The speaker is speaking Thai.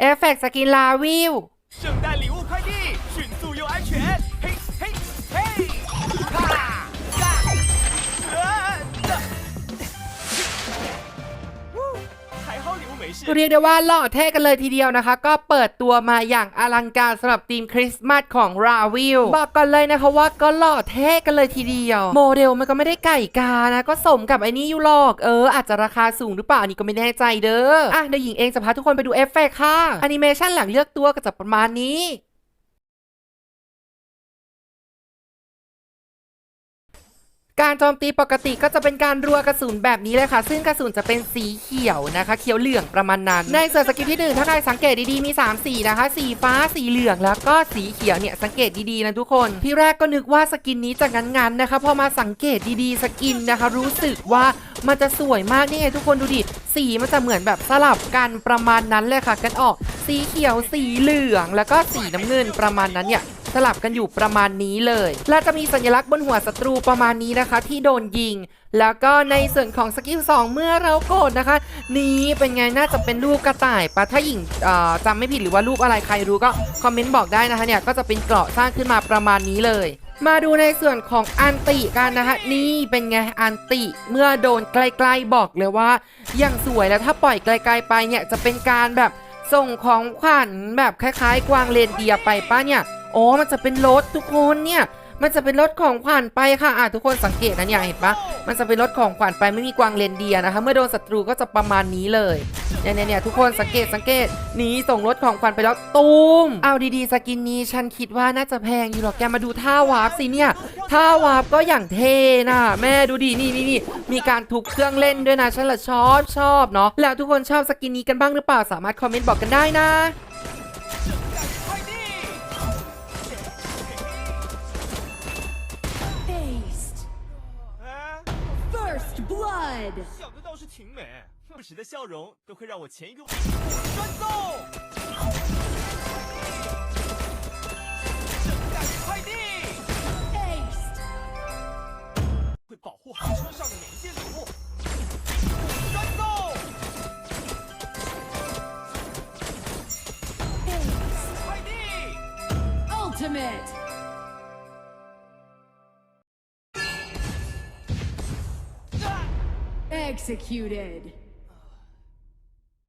เอฟเฟกต์สกินลาวิว 圣诞礼物快递，迅速又安全。 เรียกได้ว่าหล่อเท่กันเลยทีเดียวนะคะ ก็เปิดตัวมาอย่างอลังการสำหรับทีมคริสต์มาสของราวิลบอกก่อนเลยนะคะว่าก็หล่อเท่กันเลยทีเดียว โมเดลมันก็ไม่ได้ไก่กานะ ก็สมกับไอ้นี่ยูหลอกเออ อาจจะราคาสูงหรือเปล่าอันนี้ก็ไม่แน่ใจเด้ออะเดี๋ยวหญิงเองจะพาทุกคนไปดูเอฟเฟกค่ะแอนิเมชันหลังเลือกตัวก็จะประมาณนี้ การโจมตีปกติก็จะเป็นการรัวกระสุนแบบนี้เลยค่ะ ซึ่งกระสุนจะเป็นสีเขียวนะคะ เขียวเหลืองประมาณนั้น ในส่วนสกิลที่หนึ่งถ้าใครสังเกตดีๆ มี 3 สีนะคะ สีฟ้า สีเหลือง แล้วก็สีเขียวเนี่ย สังเกตดีๆนะทุกคน ที่แรกก็นึกว่าสกินนี้จะงันๆนะคะ พอมาสังเกตดีๆ สกินนะคะ รู้สึกว่า มันจะสวยมากนี่ไงทุกคนดูดิ สีมันจะเหมือนแบบสลับกันประมาณนั้นเลยค่ะ กันออกสีเขียวสีเหลือง แล้วก็สีน้ำเงินประมาณนั้นเนี่ยสลับกันอยู่ประมาณนี้เลย และจะมีสัญลักษณ์บนหัวศัตรูประมาณนี้นะคะ ที่โดนยิง แล้วก็ในส่วนของสกิล2เมื่อเรากดนะคะ นี้เป็นไงน่าจะเป็นรูปกระต่ายปะถ้าหญิงจำไม่ผิดหรือว่ารูปอะไรใครรู้ก็คอมเมนต์บอกได้นะคะเนี่ยก็จะเป็นเกราะสร้างขึ้นมาประมาณนี้เลย มาดูในส่วนของอันติกันนะคะนี่เป็นไงอันติเมื่อโดนใกล้ๆบอกเลยว่าอย่างสวยแล้วถ้าปล่อยไกลๆไปเนี่ยจะเป็นการแบบส่งของขวัญแบบคล้ายๆ กวางเรนเดียร์ไปป้าเนี่ยโอ้มันจะเป็นรถทุกคนเนี่ย มันจะเป็นรถของขวัญไปค่ะอะทุกคนสังเกตนะเนี่ยเห็นปะมันจะเป็นรถของขวัญไปไม่มีกวางเรนเดียร์นะคะ เมื่อโดนศัตรูก็จะประมาณนี้เลยเนี่ยเนี่ยเนี่ยทุกคนสังเกตสังเกตหนีส่งรถของขวัญไปแล้วตูมเอาดีๆสกินนี้ฉันคิดว่าน่าจะแพงอยู่หรอกแกมาดูท่าวาร์ปสิเนี่ยท่าวาร์ปก็อย่างเท่นะแม่ดูดินี่นี่นี่มีการทุบเครื่องเล่นด้วยนะฉันละชอบชอบเนาะแล้วทุกคนชอบสกินนี้กันบ้างหรือเปล่าสามารถคอมเมนต์บอกกันได้นะ First blood. 想的倒是挺美，不时的笑容都会让我前一个专送。圣诞快递.会保护好车上的每一件礼物。专送 Aced. 快递，Ultimate. Executed.